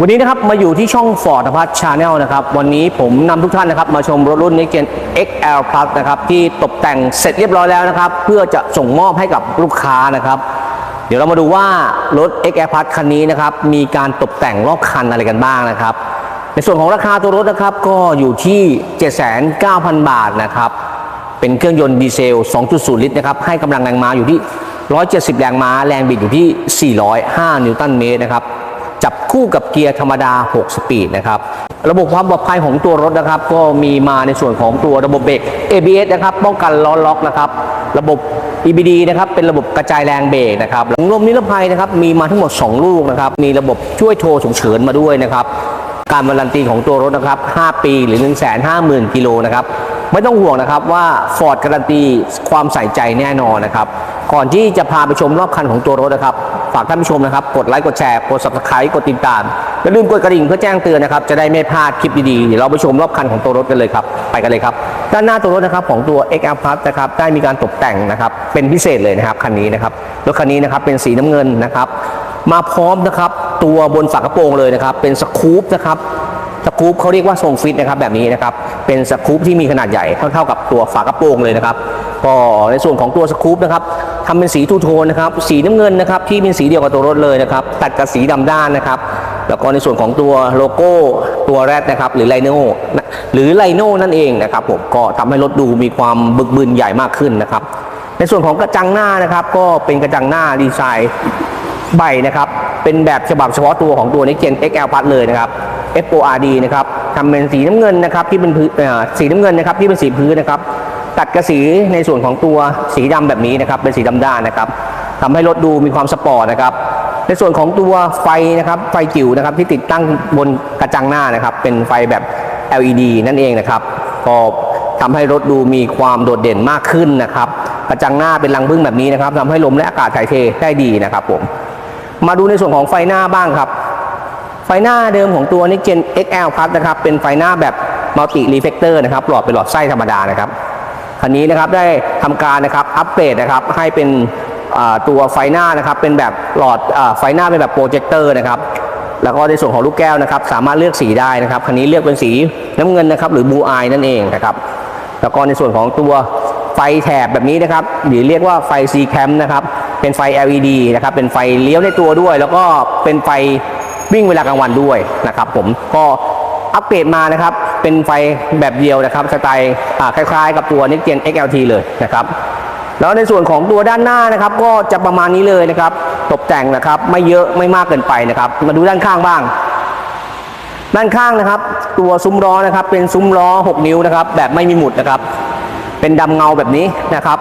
วันนี้นะครับมาอยู่ที่ช่อง Ford พัฒชาแนลนะครับวันนี้ผมนำทุกท่านนะครับมาชมรถรุ่นนี้เกน XL Plus นะครับที่ตกแต่งเสร็จเรียบร้อยแล้วนะครับเพื่อจะส่งมอบให้กับลูกค้านะครับ เดี๋ยวเรามาดูว่ารถ XL Plus คันนี้นะครับมีการตกแต่งรอบคันอะไรกันบ้างนะครับ ในส่วนของราคาตัวรถนะครับก็อยู่ที่ 79,000 บาทนะครับเป็นเครื่องยนต์ดีเซล 2.0 ลิตรนะครับให้กำลังแรงม้าอยู่ที่ 170 แรงม้า แรงบิดอยู่ที่ 405 นิวตันเมตรนะครับ จับคู่กับเกียร์ธรรมดา 6 สปีดนะครับ ระบบความปลอดภัยของตัวรถนะครับ ก็มีมาในส่วนของตัวระบบเบรก ABS นะครับป้องกันล้อล็อกนะครับ ระบบ EBD นะครับเป็นระบบกระจายแรงเบรกนะครับหลังลมนิรภัยนะครับมีมาทั้งหมด 2 ลูกนะครับ มีระบบช่วยโทรฉุกเฉินมาด้วยนะครับการวารันตีของตัวรถนะครับ 5 ปีหรือ 150,000 กิโลนะครับ ไม่ต้องห่วงนะครับว่า Ford การันตีความใส่ใจแน่นอนนะครับ ก่อนที่จะพาไปชมรอบคันของตัวรถนะครับ ฝากท่านผู้ชมนะครับ กดไลค์กดแชร์กด subscribe กดติดตามอย่าลืมกดกระดิ่งเพื่อแจ้งเตือนนะครับจะได้ไม่พลาดคลิปดีๆเดี๋ยวเราไปชมรอบคันของตัวรถกันเลยครับไปกันเลยครับด้านหน้าตัวรถนะครับของตัว XL Plus นะครับได้มีการตกแต่งนะครับเป็นพิเศษเลยนะครับคันนี้นะครับรถคันนี้นะครับเป็นสีน้ำเงินนะครับมาพร้อมนะครับตัวบนฝากระโปรงเลยนะครับเป็นสกู๊ปนะครับ สกู๊ปเขาเรียกว่าทรงฟิตนะครับแบบนี้นะครับเป็นสกู๊ปที่มีขนาดใหญ่เท่ากับตัวฝากระโปรงเลยนะครับก็ในส่วนของตัวสกู๊ปนะครับทำเป็นสีทูโทนนะครับสีน้ำเงินนะครับที่เป็นสีเดียวกับตัวรถเลยนะครับตัดกับสีดำด้านนะครับแล้วก็ในส่วนของตัวโลโก้ตัวแรดนะครับหรือไลโน่หรือไลโน่นั่นเองนะครับผมก็ทำให้รถดูมีความบึกบึนใหญ่มากขึ้นนะครับ ในส่วนของกระจังหน้านะครับก็เป็นกระจังหน้าดีไซน์ใบนะครับเป็นแบบฉบับเฉพาะตัวของตัวนี้เจน XL Plus เลยนะครับ FORD นะครับทำเป็นสีน้ำเงินนะครับที่เป็นพื้นสีน้ำเงินนะครับที่เป็นสีพื้นนะครับ ตัดกระสีในส่วนของตัวสีดำแบบนี้นะครับ เป็นสีดำด้านนะครับทำให้รถดูมีความสปอร์ตนะครับ ในส่วนของตัวไฟนะครับ ไฟจิ๋วนะครับที่ติดตั้งบนกระจังหน้านะครับ เป็นไฟแบบ LED นั่นเองนะครับก็ทำให้รถดูมีความโดดเด่นมากขึ้นนะครับ กระจังหน้าเป็นรังพึ่งแบบนี้นะครับทำให้ลมและอากาศถ่ายเทได้ดีนะครับผม มาดูในส่วนของไฟหน้าบ้างครับ ไฟหน้าเดิมของตัวนี้ Gen XL Plus นะครับ เป็นไฟหน้าแบบ Multi Reflector นะครับ หลอดเป็นหลอดไส้ธรรมดานะครับ คันนี้นะครับได้ทำการนะครับอัปเกรดนะครับให้เป็นตัวไฟหน้านะครับ เป็นแบบหลอดไฟหน้าเป็นแบบโปรเจคเตอร์นะครับ แล้วก็ในส่วนของลูกแก้วนะครับ สามารถเลือกสีได้นะครับ คันนี้เลือกเป็นสีน้ำเงินนะครับ หรือบูอายนั่นเองนะครับ แล้วก็ในส่วนของตัวไฟแถบแบบนี้นะครับ หรือเรียกว่าไฟ C cam นะครับ เป็นไฟ LED นะครับ เป็นไฟเลี้ยวในตัวด้วย แล้วก็เป็นไฟ วิ่งเวลากลางวันด้วยนะครับผมก็อัปเกรดมานะครับ เป็นไฟแบบเดียวนะครับสไตล์คล้ายๆ กับตัว Next Gen XLT เลยนะครับแล้วในส่วนของตัวด้านหน้านะครับ ก็จะประมาณนี้เลยนะครับ ตกแต่งนะครับ ไม่เยอะไม่มากเกินไปนะครับ มาดูด้านข้างบ้าง ด้านข้างนะครับ ตัวซุ้มล้อนะครับ เป็นซุ้มล้อ 6 นิ้วนะครับ แบบไม่มีหมุดนะครับ เป็นดำเงาแบบนี้นะครับ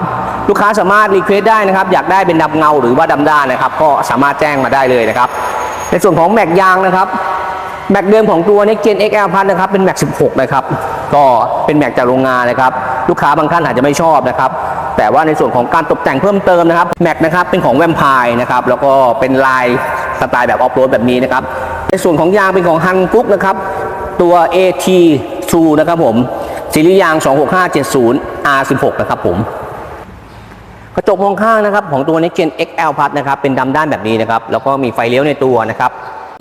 ลูกค้าสามารถรีเควสได้นะครับ อยากได้เป็นดำเงาหรือว่าดำด้านนะครับ ก็สามารถแจ้งมาได้เลยนะครับ ในส่วนของแม็กยางนะครับแม็กเดิมของตัว Next Gen XL Plus นะครับเป็นแม็ก16 นะครับ ก็เป็นแม็กจากโรงงานนะครับ ลูกค้าบางท่านอาจจะไม่ชอบนะครับ แต่ว่าในส่วนของการตกแต่งเพิ่มเติมนะครับแม็กนะครับเป็นของแวมไพร์นะครับ แล้วก็เป็นลายสไตล์แบบออฟโรดแบบนี้นะครับ ในส่วนของยางเป็นของฮันฟุกนะครับ ตัว AT True นะครับผมซีรีส์ยาง 26570 R16 นะครับผม กระจกมองข้างนะครับของตัว Next Gen XL Plus นะครับเป็นดำด้านแบบนี้นะครับแล้วก็มีไฟเลี้ยวในตัวนะครับ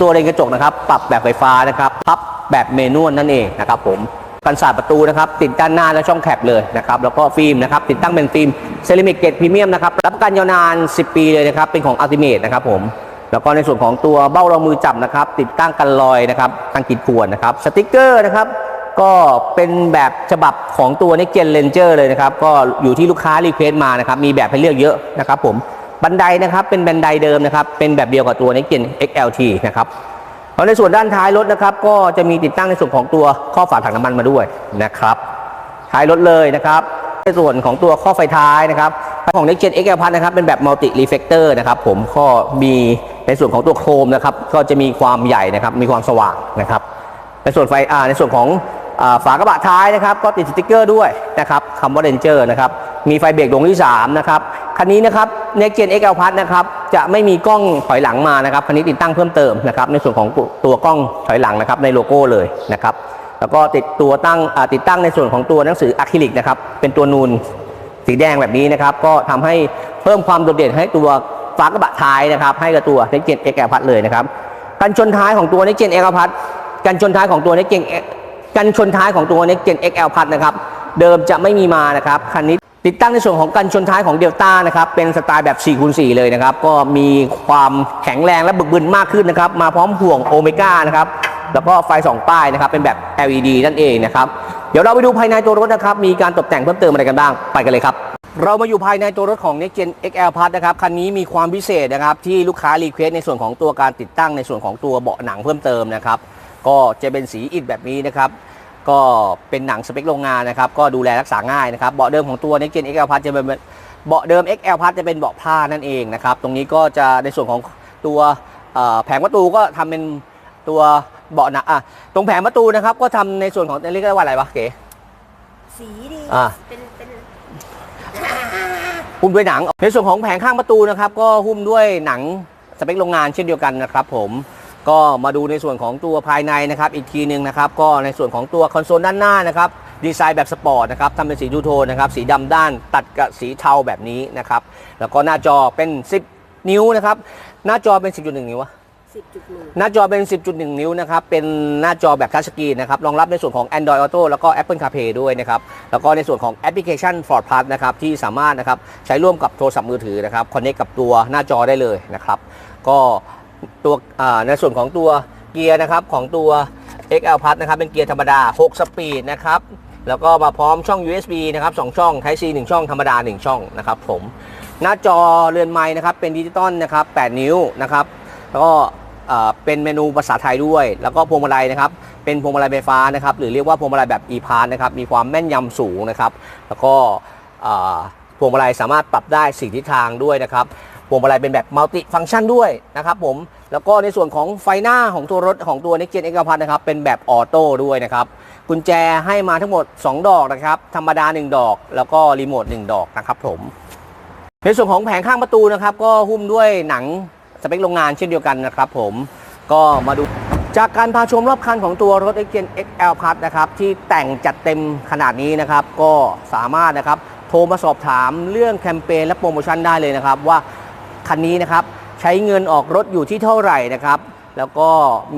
ตัวเลนกระจกนะครับปรับแบบไฟฟ้านะครับพับแบบเมนวลนั่นเองนะครับผมกันศาสประตูนะครับติดด้านหน้าและช่องแคปเลยนะครับแล้วก็ฟิล์มนะครับติดตั้งเป็นฟิล์มเซรามิกเกตพรีเมียมนะครับรับประกันยาวนาน 10 ปีเลยนะครับเป็นของอัลติเมทนะครับผมแล้วก็ในส่วนของตัวเบ้ารองมือจับนะครับติดตั้งกันรอยนะครับกันกีดข่วนนะครับสติกเกอร์นะครับ ก็เป็นแบบฉบับของตัว Next Gen Ranger เลยนะครับ ก็อยู่ที่ลูกค้ารีเควสมานะครับ มีแบบให้เลือกเยอะนะครับผมบันไดนะครับเป็นบันไดเดิมนะครับ เป็นแบบเดียวกับตัว Next Gen XLT นะครับแล้วในส่วนด้านท้ายรถนะครับ ก็จะมีติดตั้งในส่วนของตัวข้อฝาถังน้ำมันมาด้วยนะครับท้ายรถเลยนะครับในส่วนของตัวข้อไฟท้ายนะครับของ Next Gen XL Plus นะครับเป็นแบบ Multi Reflector นะครับผมก็มีในส่วนของตัวโครมนะครับก็จะมีความใหญ่นะครับมีความสว่างนะครับในส่วนไฟอ่าในส่วนของ ฝากระบะท้ายนะครับก็ติดสติกเกอร์ด้วยนะครับคำว่า Ranger นะครับมีไฟเบรกดวงที่3นะครับคันนี้นะครับ Next Gen XL Plus นะครับจะไม่มีกล้องถอยหลังมานะครับคันนี้ติดตั้งเพิ่มเติมนะครับในส่วนของตัวกล้องถอยหลังนะครับในโลโก้เลยนะครับแล้วก็ติดตัวตั้งติดตั้งในส่วนของตัวหนังสืออะคริลิกนะครับเป็นตัวนูนสีแดงแบบนี้นะครับก็ทำให้เพิ่มความโดดเด่นให้ตัวฝากระบะท้ายนะครับให้กับตัว Next Gen XL Plus เลยนะครับกันชนท้ายของตัว Next Gen X พัทกันชนท้ายของตัว Next Gen X กั กันชนท้ายของตัว Next Gen XL พัทนะครับเดิมจะไม่มีมานะครับคันนี้ติดตั้งในส่วนของกันชนท้ายของเดลต้านะครับเป็นสไตล์แบบ4คูณ4เลยนะครับก็มีความแข็งแรงและบึกบึนมากขึ้นนะครับมาพร้อมห่วงโอเมก้านะครับแล้วก็ไฟสองป้ายนะครับเป็นแบบ LED นั่นเองนะครับเดี๋ยวเราไปดูภายในตัวรถนะครับมีการตกแต่งเพิ่มเติมอะไรกันบ้างไปกันเลยครับเรามาอยู่ภายในตัวรถของ Next Gen XL Plus นะครับ คันนี้มีความพิเศษนะครับ ที่ลูกค้ารีเควสในส่วนของตัวการติดตั้งในส่วนของตัวเบาะหนังเพิ่มเติมนะครับ ก็จะเป็นสีอิฐแบบนี้นะครับ ก็เป็นหนังสเปคโรงงานนะครับ ก็ดูแลรักษาง่ายนะครับเบาะเดิมของตัว Next Gen XL Plus จะเป็นเบาะเดิม XL Plus จะเป็นเบาะผ้านั่นเองนะครับ ตรงนี้ก็จะในส่วนของตัวเอ่อแผงประตูก็ทำเป็นตัวเบาะหนังอะตรงแผงประตูนะครับ ก็ทำในส่วนของเรียกว่าอะไรวะเก๋สีดีอ่าเป็นเป็นหุ้มด้วยหนัง ในส่วนของแผงข้างประตูนะครับ ก็หุ้มด้วยหนังสเปคโรงงานเช่นเดียวกันนะครับผม ก็มาดูในส่วนของตัวภายในนะครับอีกทีหนึ่งนะครับก็ในส่วนของตัวคอนโซลด้านหน้านะครับดีไซน์แบบสปอร์ตนะครับทำเป็นสีดูโทนนะครับสีดำด้านตัดกับสีเทาแบบนี้นะครับแล้วก็หน้าจอเป็น 10 นิ้วนะครับหน้าจอเป็น 10.1 นิ้ววะสิบจุดหนึ่งหน้าจอเป็น 10.1 นิ้วนะครับเป็นหน้าจอแบบทัชสกรีนนะครับรองรับในส่วนของ Android Auto แล้วก็ Apple CarPlay ด้วยนะครับแล้วก็ในส่วนของแอปพลิเคชัน Ford Plus นะครับที่สามารถนะครับใช้ร่วมกับโทรศัพท์มือถือนะครับคอนเน c t กับตัวหน้าจอได้เลยนะครับก็ ตัวในส่วนของตัวเกียร์นะครับของตัว XL Plus นะครับเป็นเกียร์ธรรมดา 6 สปีดนะครับแล้วก็มาพร้อมช่อง USB นะครับ2ช่อง Type C 1 ช่องธรรมดา 1 ช่องนะครับผมหน้าจอเรือนไม้นะครับเป็นดิจิตอลนะครับ 8 นิ้วนะครับแล้วก็เป็นเมนูภาษาไทยด้วย แล้วก็พวงมาลัยนะครับ เป็นพวงมาลัยไฟฟ้านะครับ หรือเรียกว่าพวงมาลัยแบบ e-pass นะครับ มีความแม่นยำสูงนะครับ แล้วก็ วงมาลัยสามารถปรับได้สี่ทิศทางด้วยนะครับพวงมาลัยเป็นแบบมัลติฟัง c t ชันด้วยนะครับผมแล้วก็ในส่วนของไฟหน้าของตัวรถของตัว Next Gen X พันะครับเป็นแบบออโต้ด้วยนะครับกุญแจให้มาทั้งหมด 2 ดอกนะครับธรรมดา 1 ดอก แล้วก็รีโมท1ดอกนะครับผมในส่วนของแผงข้างประตูนะครับก็หุ้มด้วยหนังสเปคโรงงานเช่นเดียวกันนะครับผมก็มาดูจากการพาชมรอบคันของตัวรถ X XL Plus นะครับที่แต่งจัดเต็มขนาดนี้นะครับก็สามารถนะครับ โทรมาสอบถามเรื่องแคมเปญและโปรโมชั่นได้เลยนะครับ ว่าคันนี้นะครับใช้เงินออกรถอยู่ที่เท่าไหร่นะครับ แล้วก็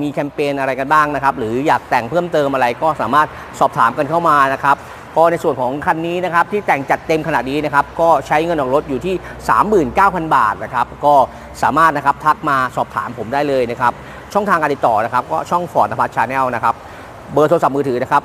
มีแคมเปญอะไรกันบ้างนะครับ หรืออยากแต่งเพิ่มเติมอะไรก็สามารถสอบถามกันเข้ามานะครับก็ในส่วนของคันนี้นะครับที่แต่งจัดเต็มขนาดนี้นะครับก็ใช้เงินออกรถอยู่ที่ 39,000 บาทนะครับก็สามารถนะครับทักมาสอบถามผมได้เลยนะครับช่องทางการติดต่อนะครับก็ช่องฟอร์ดนภัสชาแนลนะครับ เบอร์โทรศัพท์มือถือนะครับ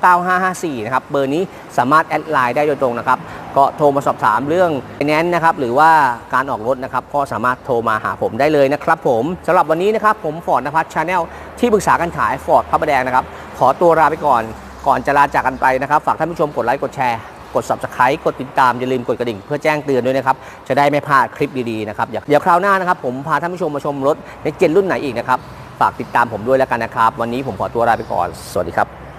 0625369554 นะครับ เบอร์นี้สามารถแอดไลน์ได้โดยตรงนะครับ ก็โทรมาสอบถามเรื่องไฟแนนซ์นะครับ หรือว่าการออกรถนะครับ ก็สามารถโทรมาหาผมได้เลยนะครับผมสำหรับวันนี้นะครับ ผมฟอร์ดนภัสชาแนลที่ปรึกษาการขายฟอร์ดพระประแดงนะครับ ขอตัวลาไปก่อน ก่อนจะลาจากกันไปนะครับ ฝากท่านผู้ชมกดไลค์กดแชร์กด subscribe กดติดตาม อย่าลืมกดกระดิ่งเพื่อแจ้งเตือนด้วยนะครับ จะได้ไม่พลาดคลิปดี ๆ นะครับ เดี๋ยวคราวหน้านะครับ ผมพาท่านผู้ชมมาชมรถในเจนรุ่นไหนอีกนะครับ ฝากติดตามผมด้วยแล้วกันนะครับ วันนี้ผมขอตัวลาไปก่อน สวัสดีครับ